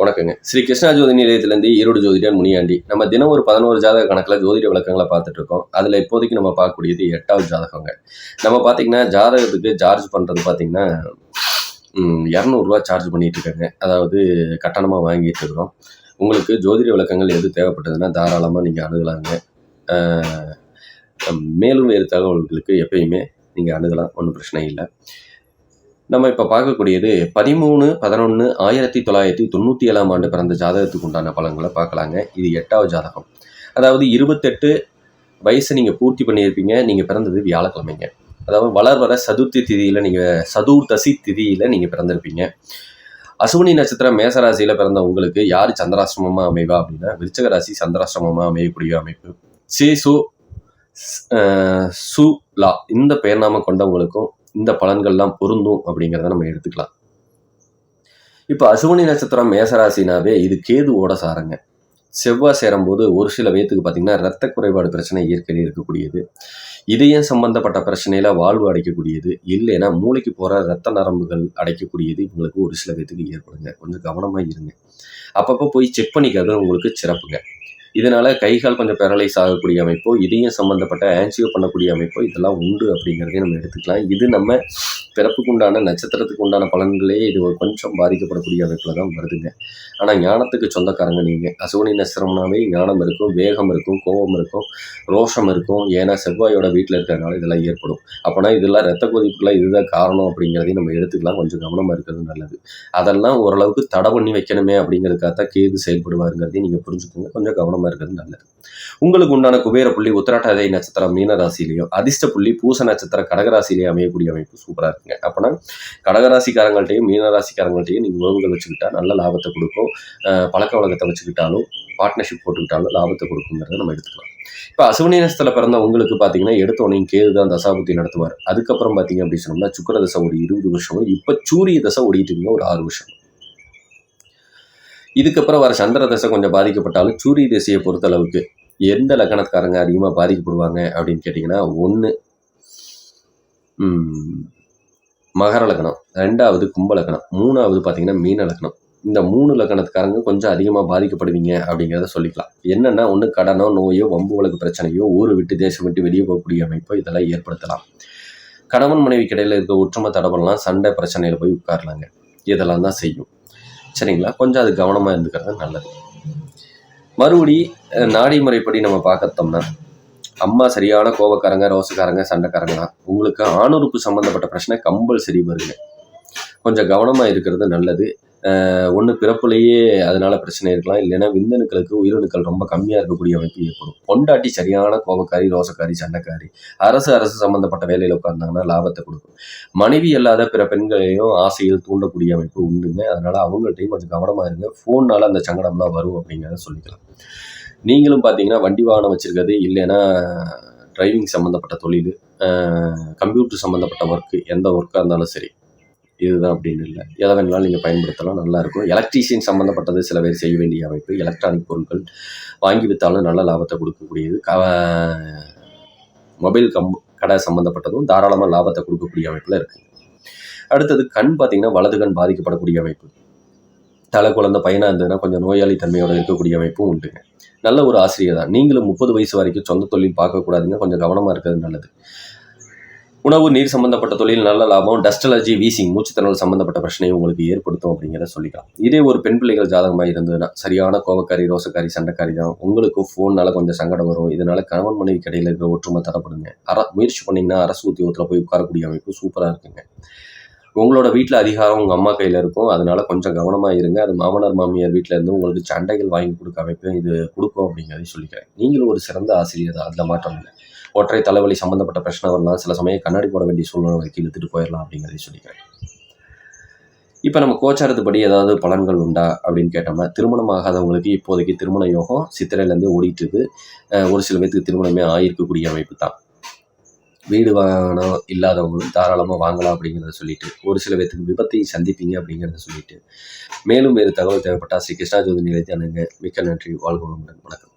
வணக்கங்க. ஸ்ரீ கிருஷ்ணா ஜோதி நிலையத்திலேருந்து ஈரோடு ஜோதிடர் முனியாண்டி. நம்ம தினம் ஒரு பதினோரு ஜாதக கணக்கில் ஜோதிட விளக்கங்களை பார்த்துட்டு இருக்கோம். அதில் இப்போதைக்கு நம்ம பார்க்கக்கூடியது எட்டாவது ஜாதகங்க. நம்ம பார்த்தீங்கன்னா ஜாதகத்துக்கு சார்ஜ் பண்ணுறது பார்த்தீங்கன்னா இரநூறுவா சார்ஜ் பண்ணிகிட்டு இருக்காங்க. அதாவது கட்டணமாக வாங்கிட்டு இருக்கிறோம். உங்களுக்கு ஜோதிட விளக்கங்கள் எது தேவைப்பட்டதுன்னா தாராளமாக நீங்கள் அணுகலாங்க. மேலும் வேறு தகவல்களுக்கு எப்பயுமே நீங்கள் அணுகலாம். ஒன்றும் பிரச்சனை இல்லை. நம்ம இப்போ பார்க்கக்கூடியது பதிமூணு பதினொன்று ஆயிரத்தி தொள்ளாயிரத்தி தொண்ணூற்றி ஏழாம் ஆண்டு பிறந்த ஜாதகத்துக்கு உண்டான பலன்களை பார்க்கலாங்க. இது எட்டாவது ஜாதகம். அதாவது இருபத்தெட்டு வயசை நீங்கள் பூர்த்தி பண்ணியிருப்பீங்க. நீங்கள் பிறந்தது வியாழக்கிழமைங்க. அதாவது வளர் வர சதுர்த்தி திதியில் நீங்கள் சதுர்தசி திதியில் நீங்கள் பிறந்திருப்பீங்க. அசுவினி நட்சத்திரம் மேசராசியில் பிறந்த உங்களுக்கு யார் சந்திராசிரமமாக அமைவா அப்படின்னா விருச்சக ராசி சந்திராசிரமமாக அமையக்கூடிய அமைப்பு சேசு சு லா இந்த பெயர் நாம கொண்டவங்களுக்கும் இந்த பலன்கள்லாம் பொருந்தும் அப்படிங்கிறத நம்ம எடுத்துக்கலாம். இப்போ அசுவனி நட்சத்திரம் மேசராசினாவே இது கேதுவோட சாரங்க. செவ்வாய் சேரும்போது ஒரு சில பேத்துக்கு பார்த்தீங்கன்னா ரத்த குறைபாடு பிரச்சனை இயற்கையில் இருக்கக்கூடியது. இதயம் சம்பந்தப்பட்ட பிரச்சனையில வாழ்வு அடைக்கக்கூடியது. இல்லைன்னா மூளைக்கு போகிற ரத்த நரம்புகள் அடைக்கக்கூடியது இவங்களுக்கு ஒரு சில பேத்துக்கு ஏற்படுங்க. கொஞ்சம் கவனமாக இருங்க. அப்பப்போ போய் செக் பண்ணிக்கிறது உங்களுக்கு சிறப்புங்க. இதனால் கைகால் கொஞ்சம் பெரலைஸ் ஆகக்கூடிய அமைப்போ இதயம் சம்மந்தப்பட்ட ஆன்சியோ பண்ணக்கூடிய அமைப்போ இதெல்லாம் உண்டு அப்படிங்கிறதையும் நம்ம எடுத்துக்கலாம். இது நம்ம பிறப்புக்கு உண்டான நட்சத்திரத்துக்கு உண்டான பலன்களே இது கொஞ்சம் பாதிக்கப்படக்கூடிய அமைப்பில் தான் வருதுங்க. ஆனால் ஞானத்துக்கு சொந்தக்காரங்க நீங்கள் அசுவனி நட்சத்திரம்னாவே ஞானம் இருக்கும் வேகம் இருக்கும் கோபம் இருக்கும் ரோஷம் இருக்கும். ஏன்னா செவ்வாயோட வீட்டில் இருக்கிறதுனால இதெல்லாம் ஏற்படும். அப்போனா இதெல்லாம் ரத்த கொதிப்புக்கெல்லாம் இதுதான் காரணம் அப்படிங்கிறதையும் நம்ம எடுத்துக்கலாம். கொஞ்சம் கவனமாக இருக்கிறது நல்லது. அதெல்லாம் ஓரளவுக்கு தடை பண்ணி வைக்கணுமே அப்படிங்கிறதுக்காக தான் கேது செயல்படுவாருங்கிறதையும் நீங்கள் புரிஞ்சுக்கோங்க. கொஞ்சம் கவனமாக இருக்கிறது நல்லது. உங்களுக்கு உண்டான குபேர புள்ளி உத்திராட்டாதை நட்சத்திரம் மீனராசிலையும் அதிர்ஷ்ட புள்ளி பூச நட்சத்திரம் கடகராசிலேயே அமையக்கூடிய அமைப்பு சூப்பராக இருக்குங்க. அப்போனா கடகராசிக்காரங்கள்ட்டையும் மீனராசிக்காரங்கள்ட்டையும் நீங்கள் உறவுகள் வச்சுக்கிட்டா நல்ல லாபத்தை கொடுக்கும். பழக்க வழக்கத்தை வச்சுக்கிட்டாலும் பார்ட்னர்ஷிப் போட்டுக்கிட்டாலும் லாபத்தை கொடுக்குங்கிறத நம்ம எடுத்துக்கலாம். இப்போ அசுவினி நட்சத்திரத்தில் பிறந்த உங்களுக்கு பார்த்தீங்கன்னா எடுத்தோனையும் கேது தான் தசாபுத்தி நடத்துவார். அதுக்கப்புறம் பார்த்தீங்க அப்படின்னு சொன்னோம்னா சுக்கர தசை ஒரு இருபது வருஷம் இப்போ சூரிய தசை ஓடிட்டு ஒரு ஆறு வருஷம். இதுக்கப்புறம் வர சந்திர தசை கொஞ்சம் பாதிக்கப்பட்டாலும் சூரிய தசையை பொறுத்தளவுக்கு எந்த லக்கணத்துக்காரங்க அதிகமாக பாதிக்கப்படுவாங்க அப்படின்னு கேட்டிங்கன்னா ஒன்று மகர லக்னம் ரெண்டாவது கும்ப லக்னம் மூணாவது பார்த்தீங்கன்னா மீன லக்னம் இந்த மூணு லக்கணத்துக்காரங்க கொஞ்சம் அதிகமாக பாதிக்கப்படுவீங்க அப்படிங்கிறத சொல்லிக்கலாம். என்னென்னா ஒன்று கடனோ நோயோ வம்பு வழக்கு பிரச்சனையோ ஊரை விட்டு தேசம் விட்டு வெளியே போகக்கூடிய அமைப்போ இதெல்லாம் ஏற்படுத்தலாம். கணவன் மனைவி கிடையில இருக்க ஒற்றுமை தடவலாம் சண்டை பிரச்சனையில் போய் உட்காரலாங்க. இதெல்லாம் தான் செய்யும். சரிங்களா கொஞ்சம் அது கவனமாக இருந்துக்கிறது நல்லது. மறுபடி நாடி முறைப்படி நம்ம பார்க்கத்தோம்னா அம்மா சரியான கோபக்காரங்க ரோசக்காரங்க சண்டைக்காரங்க தான் உங்களுக்கு ஆணுறுப்பு சம்மந்தப்பட்ட பிரச்சனை கம்பல்சரி வருங்க கொஞ்சம் கவனமாக இருக்கிறது நல்லது. ஒன்று பிறப்புலேயே அதனால பிரச்சனை இருக்கலாம். இல்லைன்னா விந்தணுக்களுக்கு உயிரணுக்கள் ரொம்ப கம்மியாக இருக்கக்கூடிய அமைப்பு ஏற்படும். பொண்டாட்டி சரியான கோபக்காரி ரோசக்காரி சண்டைக்காரி அரசு அரசு சம்மந்தப்பட்ட வேலையில் உட்கார்ந்தாங்கன்னா லாபத்தை கொடுக்கும். மனைவி இல்லாத பிற பெண்களையும் ஆசையில் தூண்டக்கூடிய அமைப்பு உண்டுங்க. அதனால அவங்கள்ட்டையும் கொஞ்சம் கவனமாக இருங்க. ஃபோன்னால அந்த சங்கடம்லாம் வரும் அப்படிங்கிறத சொல்லிக்கலாம். நீங்களும் பார்த்தீங்கன்னா வண்டி வாகனம் வச்சுருக்கிறது இல்லைன்னா டிரைவிங் சம்மந்தப்பட்ட தொழில் கம்ப்யூட்டர் சம்மந்தப்பட்ட ஒர்க்கு எந்த ஒர்க்காக இருந்தாலும் சரி. இதுதான் அப்படின்னு இல்லை. எதை வேணாலும் நீங்கள் பயன்படுத்தலாம் நல்லாயிருக்கும் எலக்ட்ரீஷியன் சம்மந்தப்பட்டது சில பேர் செய்ய வேண்டிய அமைப்பு எலக்ட்ரானிக் பொருட்கள் வாங்கி விற்றாலும் நல்ல லாபத்தை கொடுக்கக்கூடியது. க மொபைல் கம் கடை சம்மந்தப்பட்டதும் தாராளமாக லாபத்தை கொடுக்கக்கூடிய அமைப்பில் இருக்குது அடுத்தது கண் பார்த்தீங்கன்னா வலது கண் பாதிக்கப்படக்கூடிய அமைப்பு. தலை குழந்தை பையனாக இருந்ததுன்னா கொஞ்சம் நோயாளி தன்மையோட இருக்கக்கூடிய அமைப்பும் உண்டுங்க நல்ல ஒரு ஆசிரியர் தான். நீங்களும் முப்பது வயசு வரைக்கும் சொந்த தொழில் பார்க்கக்கூடாதுங்க. கொஞ்சம் கவனமாக இருக்கிறது நல்லது. உணவு நீர் சம்பந்தப்பட்ட தொழில் நல்ல லாபம் டஸ்ட் அலர்ஜி வீசிங் மூச்சுத்திணறல் சம்பந்தப்பட்ட பிரச்சனையை உங்களுக்கு ஏற்படுத்தும் அப்படிங்கிறத சொல்லிக்கலாம். இதே ஒரு பெண் பிள்ளைகள் ஜாதகமாக இருந்ததுன்னா சரியான கோவக்காரி ரோசக்காரி சண்டைக்காரி தான். உங்களுக்கு ஃபோன்னால கொஞ்சம் சங்கடம் வரும். இதனால கணவன் மனைவி கடையில் இருக்கிற ஒற்றுமை தரப்படுங்க அர முயற்சி பண்ணிங்கன்னா அரசு உத்தியோகத்தில் போய் உட்காரக்கூடிய அமைப்பு சூப்பராக இருக்குங்க. உங்களோட வீட்டில் அதிகாரம் உங்கள் அம்மா கையில் இருக்கும். அதனால கொஞ்சம் கவனமாக இருங்க. அது மாமனார் மாமியார் வீட்டில் இருந்து உங்களுக்கு சண்டைகள் வாங்கி கொடுக்க அமைப்பு இது கொடுக்கும் அப்படிங்கிறதையும் சொல்லிக்கிறேன். நீங்களும் ஒரு சிறந்த ஆசிரியர் தான் அதில் மாற்றம் இல்லை. ஒற்றை தலைவலி சம்மந்தப்பட்ட பிரச்சனை வரலாம் சில சமயம் கண்ணாடி போட வேண்டிய சூழ்நிலை வரைக்கும் இழுத்துட்டு போயிடலாம் அப்படிங்கிறத சொல்லிக்கிறேன் இப்போ நம்ம கோச்சாரத்துப்படி ஏதாவது பலன்கள் உண்டா அப்படின்னு கேட்டோம்னா திருமணம் ஆகாதவங்களுக்கு இப்போதைக்கு திருமண யோகம் சித்திரையிலேருந்தே ஓடிட்டு இருக்கு ஒரு சில பேத்துக்கு திருமணமே ஆயிருக்கக்கூடிய அமைப்பு தான். வீடு வாங்கணும் இல்லாதவங்களும் தாராளமாக வாங்கலாம் அப்படிங்கிறத சொல்லிட்டு ஒரு சில பேர்த்துக்கு விபத்தை சந்திப்பீங்க அப்படிங்கிறத சொல்லிட்டு மேலும் வேறு தகவல் தேவைப்பட்டால் ஸ்ரீ கிருஷ்ணா ஜோதி நிலையத்தை அணுங்க மிக்க நன்றி. வாழ்க வளமுடன். வணக்கம்.